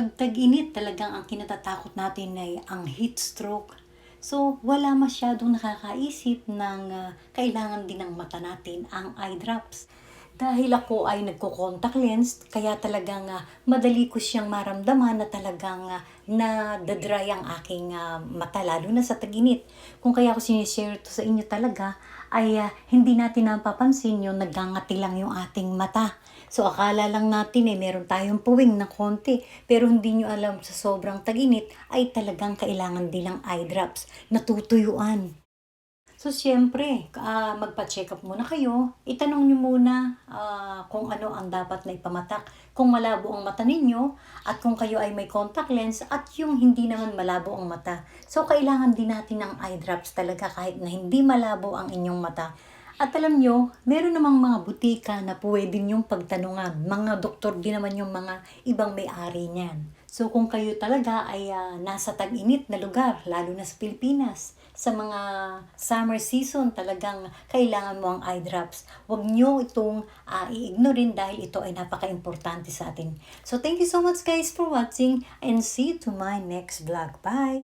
Pag tag-init talagang ang kinatatakot natin ay ang heat stroke. So, wala masyadong nakakaisip ng ah, kailangan din ng mata natin ang eye drops. Dahil ako ay nagko-contact lens, kaya talagang ah, madali ko siyang maramdaman na talagang uh, na-dry ang aking ah, mata, lalo na sa tag-init. Kung kaya ko sinishare ito sa inyo talaga, ay ah, hindi natin napapansin yung nagangati lang yung ating mata. So akala lang natin eh, meron tayong puwing na konti. Pero hindi nyo alam sa sobrang tag-init ay talagang kailangan din ng eye drops. Natutuyuan. So, siyempre, ah, magpa-check up muna kayo. Itanong nyo muna ah, kung ano ang dapat na ipamatak. Kung malabo ang mata ninyo, at kung kayo ay may contact lens, at yung hindi naman malabo ang mata. So, kailangan din natin ng eye drops talaga kahit na hindi malabo ang inyong mata. At alam nyo, meron namang mga butika na pwede nyong pagtanungan. Mga doktor din naman yung mga ibang may-ari niyan. So kung kayo talaga ay ah, nasa tag-init na lugar, lalo na sa Pilipinas, sa mga summer season talagang kailangan mo ang eye drops. Huwag nyo itong ah, i-ignorin dahil ito ay napaka-importante sa atin. So thank you so much guys for watching and see you to my next vlog. Bye!